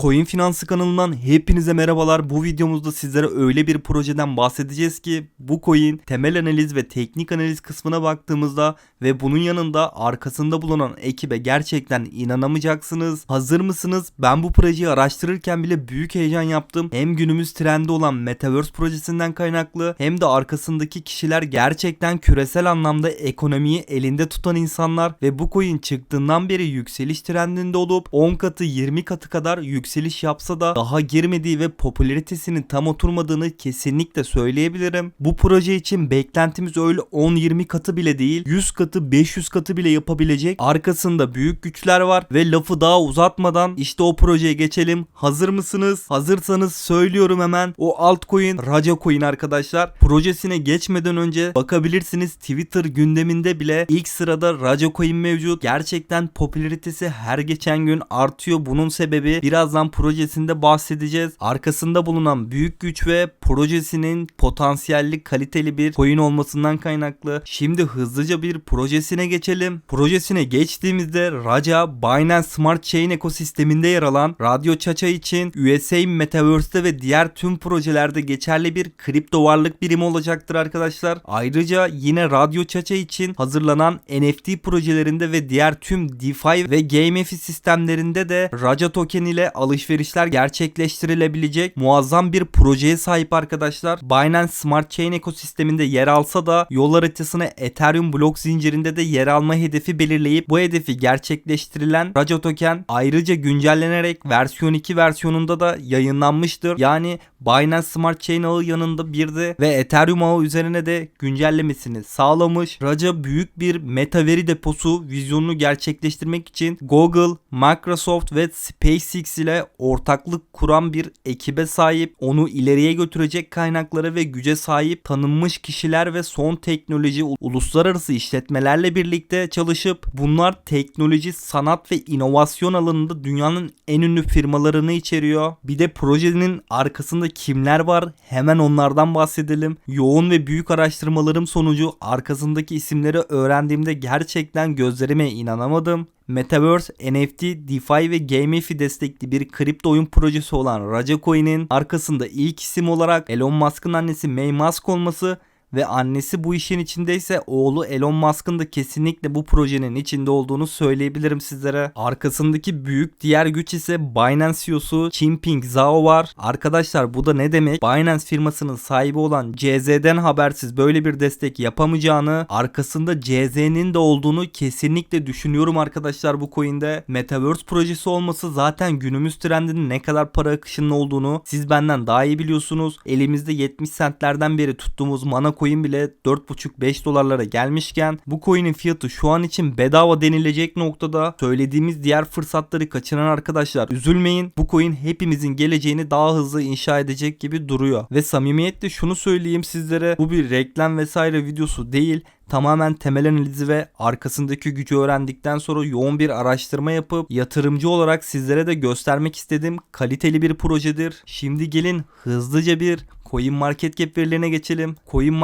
Coin Finansı kanalından hepinize merhabalar. Bu videomuzda sizlere öyle bir projeden bahsedeceğiz ki bu coin temel analiz ve teknik analiz kısmına baktığımızda ve bunun yanında arkasında bulunan ekibe gerçekten inanamayacaksınız. Hazır mısınız? Ben bu projeyi araştırırken bile büyük heyecan yaptım. Hem günümüz trendi olan Metaverse projesinden kaynaklı hem de arkasındaki kişiler gerçekten küresel anlamda ekonomiyi elinde tutan insanlar ve bu coin çıktığından beri yükseliş trendinde olup 10 katı 20 katı kadar yükseliş yapsa da daha girmediği ve popülaritesinin tam oturmadığını kesinlikle söyleyebilirim. Bu proje için beklentimiz öyle 10-20 katı bile değil 100 katı 500 katı bile yapabilecek arkasında büyük güçler var ve lafı daha uzatmadan işte o projeye geçelim. Hazır mısınız? Hazırsanız söylüyorum hemen o altcoin Raja Coin arkadaşlar. Projesine geçmeden önce bakabilirsiniz Twitter gündeminde bile ilk sırada Raja Coin mevcut. Gerçekten popülaritesi her geçen gün artıyor. Bunun sebebi birazdan projesinde bahsedeceğiz. Arkasında bulunan büyük güç ve projesinin potansiyelli kaliteli bir coin olmasından kaynaklı. Şimdi hızlıca bir projesine geçelim. Projesine geçtiğimizde Raja Binance Smart Chain ekosisteminde yer alan Radyo Chacha için USA Metaverse'te ve diğer tüm projelerde geçerli bir kripto varlık birimi olacaktır arkadaşlar. Ayrıca yine Radyo Chacha için hazırlanan NFT projelerinde ve diğer tüm DeFi ve GameFi sistemlerinde de Raja token ile alışverişler gerçekleştirilebilecek muazzam bir projeye sahip arkadaşlar. Binance Smart Chain ekosisteminde yer alsa da yol haritasına Ethereum blok zincirinde de yer alma hedefi belirleyip bu hedefi gerçekleştirilen Raja token ayrıca güncellenerek versiyon 2 versiyonunda da yayınlanmıştır. Yani Binance Smart Chain ağı yanında bir de ve Ethereum ağı üzerine de güncellemesini sağlamış. Raja büyük bir meta veri deposu vizyonunu gerçekleştirmek için Google, Microsoft ve SpaceX ile ortaklık kuran bir ekibe sahip. Onu ileriye götürecek kaynaklara ve güce sahip tanınmış kişiler ve son teknoloji uluslararası işletmelerle birlikte çalışıp bunlar teknoloji, sanat ve inovasyon alanında dünyanın en ünlü firmalarını içeriyor. Bir de projenin arkasında kimler var hemen onlardan bahsedelim. Yoğun ve büyük araştırmalarım sonucu arkasındaki isimleri öğrendiğimde gerçekten gözlerime inanamadım. Metaverse, NFT, DeFi ve GameFi destekli bir kripto oyun projesi olan Raja Coin'in arkasında ilk isim olarak Elon Musk'ın annesi May Musk olması ve annesi bu işin içindeyse oğlu Elon Musk'ın da kesinlikle bu projenin içinde olduğunu söyleyebilirim sizlere. Arkasındaki büyük diğer güç ise Binance CEO'su Jinping Zhao var. Arkadaşlar bu da ne demek? Binance firmasının sahibi olan CZ'den habersiz böyle bir destek yapamayacağını, arkasında CZ'nin de olduğunu kesinlikle düşünüyorum arkadaşlar bu coin'de. Metaverse projesi olması zaten günümüz trendinin ne kadar para akışının olduğunu siz benden daha iyi biliyorsunuz. Elimizde 70 centlerden beri tuttuğumuz mana coin bile 4.5-5 dolarlara gelmişken bu coin'in fiyatı şu an için bedava denilecek noktada söylediğimiz diğer fırsatları kaçıran arkadaşlar üzülmeyin. Bu coin hepimizin geleceğini daha hızlı inşa edecek gibi duruyor. Ve samimiyetle şunu söyleyeyim sizlere bu bir reklam vesaire videosu değil tamamen temel analizi ve arkasındaki gücü öğrendikten sonra yoğun bir araştırma yapıp yatırımcı olarak sizlere de göstermek istedim. Kaliteli bir projedir. Şimdi gelin hızlıca bir Coin verilerine geçelim. Coin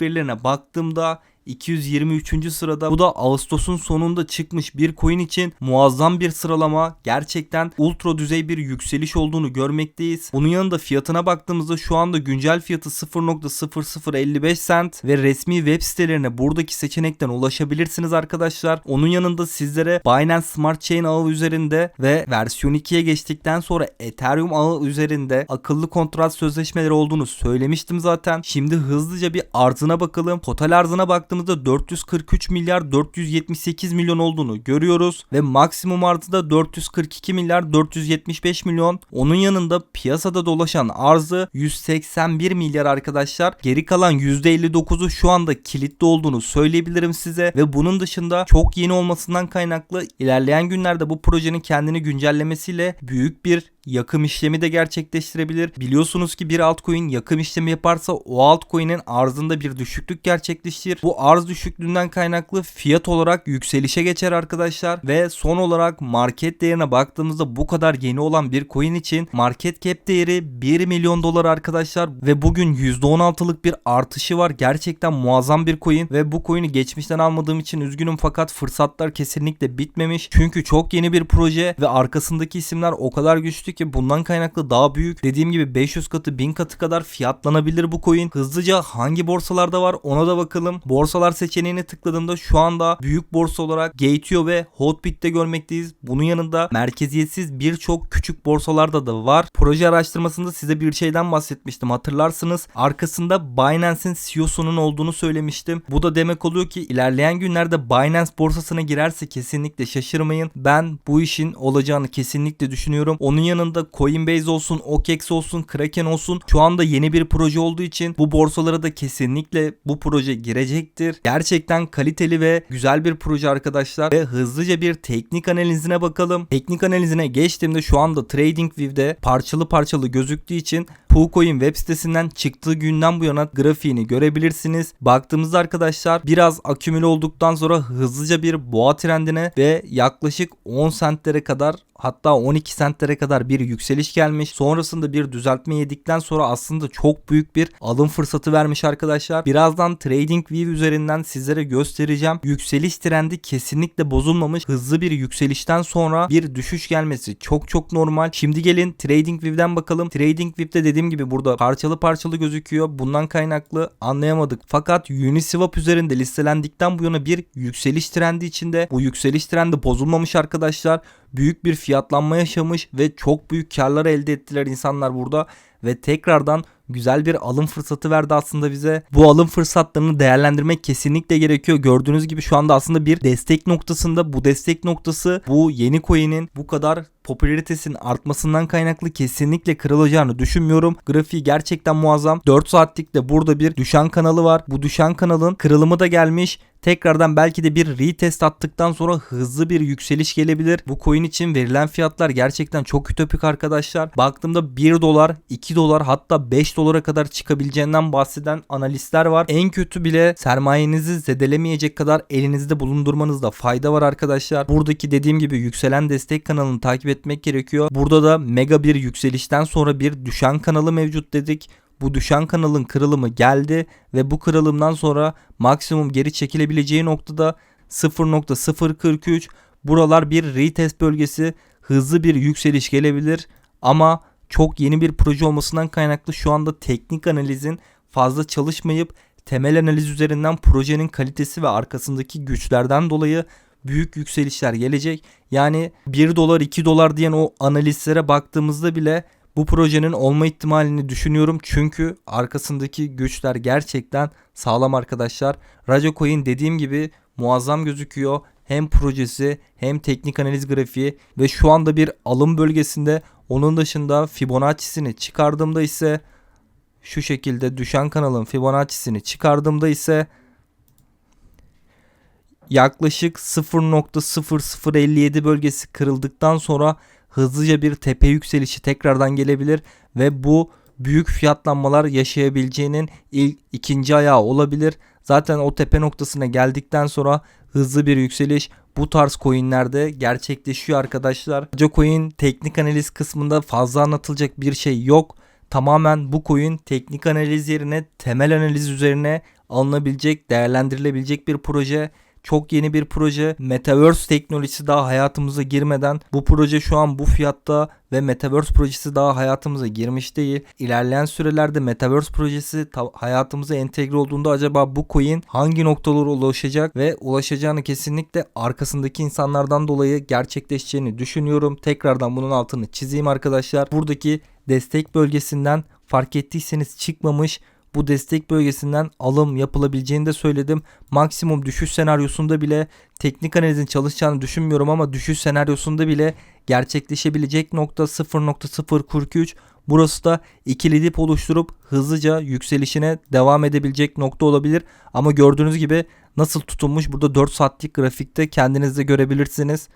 verilerine baktığımda 223. sırada. Bu da Ağustos'un sonunda çıkmış bir coin için muazzam bir sıralama. Gerçekten ultra düzey bir yükseliş olduğunu görmekteyiz. Bunun yanında fiyatına baktığımızda şu anda güncel fiyatı 0.0055 cent ve resmi web sitelerine buradaki seçenekten ulaşabilirsiniz arkadaşlar. Onun yanında sizlere Binance Smart Chain ağı üzerinde ve versiyon 2'ye geçtikten sonra Ethereum ağı üzerinde akıllı kontrat sözleşmeleri olduğunu söylemiştim zaten. Şimdi hızlıca bir arzına bakalım. Total arzına baktım baktığımızda 443 milyar 478 milyon olduğunu görüyoruz ve maksimum arzı 442 milyar 475 milyon. Onun yanında piyasada dolaşan arzı 181 milyar arkadaşlar. Geri kalan %59'u şu anda kilitli olduğunu söyleyebilirim size ve bunun dışında çok yeni olmasından kaynaklı ilerleyen günlerde bu projenin kendini güncellemesiyle büyük bir yakım işlemi de gerçekleştirebilir. Biliyorsunuz ki bir altcoin yakım işlemi yaparsa o altcoin'in arzında bir düşüklük gerçekleştirir. Bu arz düşüklüğünden kaynaklı fiyat olarak yükselişe geçer arkadaşlar ve son olarak market değerine baktığımızda bu kadar yeni olan bir coin için market cap değeri 1 milyon dolar arkadaşlar ve bugün %16'lık bir artışı var. Gerçekten muazzam bir coin ve bu coin'i geçmişten almadığım için üzgünüm fakat fırsatlar kesinlikle bitmemiş. Çünkü çok yeni bir proje ve arkasındaki isimler o kadar güçlü ki bundan kaynaklı daha büyük dediğim gibi 500 katı 1000 katı kadar fiyatlanabilir bu coin. Hızlıca hangi borsalarda var ona da bakalım. Borsalar seçeneğine tıkladığımda şu anda büyük borsa olarak Gateo ve Hotbit'te görmekteyiz. Bunun yanında merkeziyetsiz birçok küçük borsalarda da var. Proje araştırmasında size bir şeyden bahsetmiştim hatırlarsınız. Arkasında Binance'in CEO'sunun olduğunu söylemiştim. Bu da demek oluyor ki ilerleyen günlerde Binance borsasına girerse kesinlikle şaşırmayın. Ben bu işin olacağını kesinlikle düşünüyorum. Onun yanında Coinbase olsun, OKEx olsun, Kraken olsun şu anda yeni bir proje olduğu için bu borsalara da kesinlikle bu proje girecektir. Gerçekten kaliteli ve güzel bir proje arkadaşlar ve hızlıca bir teknik analizine bakalım. Teknik analizine geçtiğimde şu anda TradingView'de parçalı parçalı gözüktüğü için PooCoin web sitesinden çıktığı günden bu yana grafiğini görebilirsiniz. Baktığımızda arkadaşlar biraz akümüle olduktan sonra hızlıca bir boğa trendine ve yaklaşık 10 sentlere kadar hatta 12 sentlere kadar bir yükseliş gelmiş. Sonrasında bir düzeltme yedikten sonra aslında çok büyük bir alım fırsatı vermiş arkadaşlar. Birazdan TradingView üzerinden sizlere göstereceğim. Yükseliş trendi kesinlikle bozulmamış. Hızlı bir yükselişten sonra bir düşüş gelmesi çok çok normal. Şimdi gelin TradingView'den bakalım. TradingView'de dediğim gibi burada parçalı parçalı gözüküyor. Bundan kaynaklı anlayamadık. Fakat Uniswap üzerinde listelendikten bu yana bir yükseliş trendi içinde. Bu yükseliş trendi bozulmamış arkadaşlar büyük bir fiyatlanma yaşamış ve çok büyük karlar elde ettiler insanlar burada ve tekrardan güzel bir alım fırsatı verdi aslında bize. Bu alım fırsatlarını değerlendirmek kesinlikle gerekiyor. Gördüğünüz gibi şu anda aslında bir destek noktasında bu destek noktası bu yeni coin'in bu kadar popülaritesinin artmasından kaynaklı kesinlikle kırılacağını düşünmüyorum. Grafiği gerçekten muazzam. 4 saatlik de burada bir düşen kanalı var. Bu düşen kanalın kırılımı da gelmiş. Tekrardan belki de bir retest attıktan sonra hızlı bir yükseliş gelebilir. Bu coin için verilen fiyatlar gerçekten çok ütopik arkadaşlar. Baktığımda 1 dolar, 2 dolar hatta 5 dolara kadar çıkabileceğinden bahseden analistler var. En kötü bile sermayenizi zedelemeyecek kadar elinizde bulundurmanızda fayda var arkadaşlar. Buradaki dediğim gibi yükselen destek kanalını takip etmek gerekiyor. Burada da mega bir yükselişten sonra bir düşen kanalı mevcut dedik. Bu düşen kanalın kırılımı geldi ve bu kırılımdan sonra maksimum geri çekilebileceği noktada 0.043 buralar bir retest bölgesi hızlı bir yükseliş gelebilir ama çok yeni bir proje olmasından kaynaklı şu anda teknik analizin fazla çalışmayıp temel analiz üzerinden projenin kalitesi ve arkasındaki güçlerden dolayı büyük yükselişler gelecek. Yani 1 dolar 2 dolar diyen o analistlere baktığımızda bile bu projenin olma ihtimalini düşünüyorum çünkü arkasındaki güçler gerçekten sağlam arkadaşlar. Rajocoin dediğim gibi muazzam gözüküyor. Hem projesi hem teknik analiz grafiği ve şu anda bir alım bölgesinde onun dışında Fibonacci'sini çıkardığımda ise şu şekilde düşen kanalın Fibonacci'sini çıkardığımda ise yaklaşık 0.0057 bölgesi kırıldıktan sonra hızlıca bir tepe yükselişi tekrardan gelebilir ve bu büyük fiyatlanmalar yaşayabileceğinin ilk ikinci ayağı olabilir. Zaten o tepe noktasına geldikten sonra hızlı bir yükseliş bu tarz coinlerde gerçekleşiyor arkadaşlar. Coin teknik analiz kısmında fazla anlatılacak bir şey yok. Tamamen bu coin teknik analiz yerine temel analiz üzerine alınabilecek, değerlendirilebilecek bir proje çok yeni bir proje. Metaverse teknolojisi daha hayatımıza girmeden bu proje şu an bu fiyatta ve Metaverse projesi daha hayatımıza girmiş değil. İlerleyen sürelerde Metaverse projesi hayatımıza entegre olduğunda acaba bu coin hangi noktalara ulaşacak ve ulaşacağını kesinlikle arkasındaki insanlardan dolayı gerçekleşeceğini düşünüyorum. Tekrardan bunun altını çizeyim arkadaşlar. Buradaki destek bölgesinden fark ettiyseniz çıkmamış bu destek bölgesinden alım yapılabileceğini de söyledim. Maksimum düşüş senaryosunda bile teknik analizin çalışacağını düşünmüyorum ama düşüş senaryosunda bile gerçekleşebilecek nokta 0.043. Burası da ikili dip oluşturup hızlıca yükselişine devam edebilecek nokta olabilir. Ama gördüğünüz gibi nasıl tutunmuş burada 4 saatlik grafikte kendiniz de görebilirsiniz.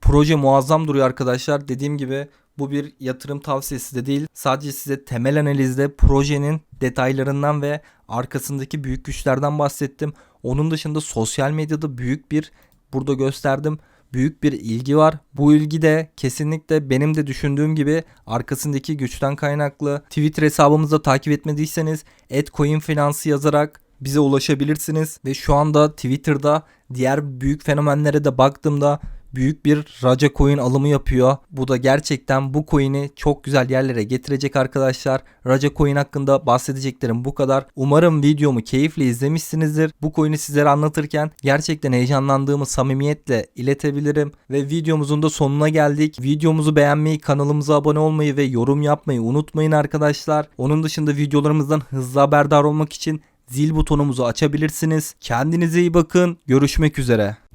Proje muazzam duruyor arkadaşlar. Dediğim gibi bu bir yatırım tavsiyesi de değil. Sadece size temel analizde projenin detaylarından ve arkasındaki büyük güçlerden bahsettim. Onun dışında sosyal medyada büyük bir burada gösterdim büyük bir ilgi var. Bu ilgi de kesinlikle benim de düşündüğüm gibi arkasındaki güçten kaynaklı. Twitter hesabımızda takip etmediyseniz @coinfinansı yazarak bize ulaşabilirsiniz ve şu anda Twitter'da diğer büyük fenomenlere de baktığımda büyük bir Raja coin alımı yapıyor. Bu da gerçekten bu coin'i çok güzel yerlere getirecek arkadaşlar. Raja coin hakkında bahsedeceklerim bu kadar. Umarım videomu keyifle izlemişsinizdir. Bu coin'i sizlere anlatırken gerçekten heyecanlandığımı samimiyetle iletebilirim. Ve videomuzun da sonuna geldik. Videomuzu beğenmeyi, kanalımıza abone olmayı ve yorum yapmayı unutmayın arkadaşlar. Onun dışında videolarımızdan hızlı haberdar olmak için zil butonumuzu açabilirsiniz. Kendinize iyi bakın. Görüşmek üzere.